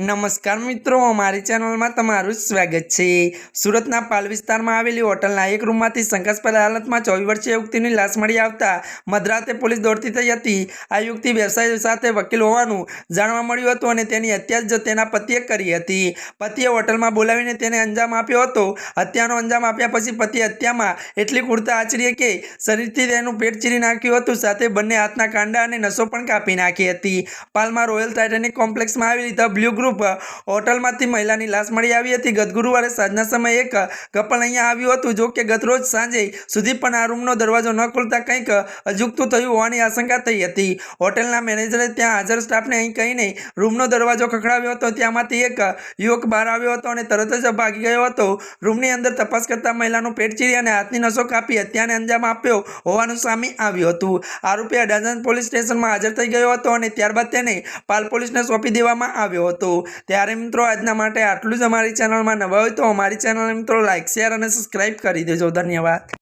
નમસ્કાર મિત્રો, અમારી ચેનલમાં તમારું સ્વાગત છે. સુરતના પાલ વિસ્તારમાં આવેલી હોટલના એક રૂમમાંથી શંકાસ્પદ હાલતમાં ચોવીસ વર્ષીય યુવતીની લાશ મળી આવતા મધરાતે પોલીસ દોડતી થઈ હતી. આ યુવતી વ્યવસાય સાથે વકીલ હોવાનું જાણવા મળ્યું હતું અને તેની હત્યા જ તેના પતિએ કરી હતી. પતિએ હોટલમાં બોલાવીને તેને અંજામ આપ્યો હતો. હત્યાનો અંજામ આપ્યા પછી પતિ હત્યામાં એટલી કુર્તા આચરી કે શરીરથી તેનું પેટ ચીરી નાખ્યું હતું. સાથે બંને હાથના કાંડા અને નસો પણ કાપી નાખી હતી. પાલમાં રોયલ ટાઇટેનિક કોમ્પ્લેક્સમાં આવેલી ધ બ્લુ ગ્રુપ હોટલમાંથી મહિલાની લાશ મળી આવી હતી. ગત ગુરુવારે સાંજના સમયે એક કપલ અહીંયા આવ્યું હતું. જો કે ગત સાંજે સુધી પણ આ રૂમનો દરવાજો ન ખોલતા કંઈક અજુગતું થયું હોવાની આશંકા થઈ હતી. હોટલના મેનેજરે ત્યાં હાજર સ્ટાફને અહીં કહીને રૂમનો દરવાજો ખખડાવ્યો હતો. ત્યાંમાંથી એક યુવક બહાર આવ્યો હતો અને તરત જ ભાગી ગયો હતો. રૂમની અંદર તપાસ કરતા મહિલાનું પેટ ચીરી અને હાથની નસો કાપી હત્યાને અંજામ આપ્યો હોવાનું સામે આવ્યું હતું. આરોપી અડાજણ પોલીસ સ્ટેશનમાં હાજર થઈ ગયો હતો અને ત્યારબાદ તેને પાલ પોલીસને સોંપી દેવામાં આવ્યો હતો ત્યારે મિત્રો આજના માટે આટલું જ અમારી ચેનલમાં નવા હોય તો અમારી ચેનલને મિત્રો લાઇક શેર અને સબસ્ક્રાઈબ કરી દેજો. ધન્યવાદ.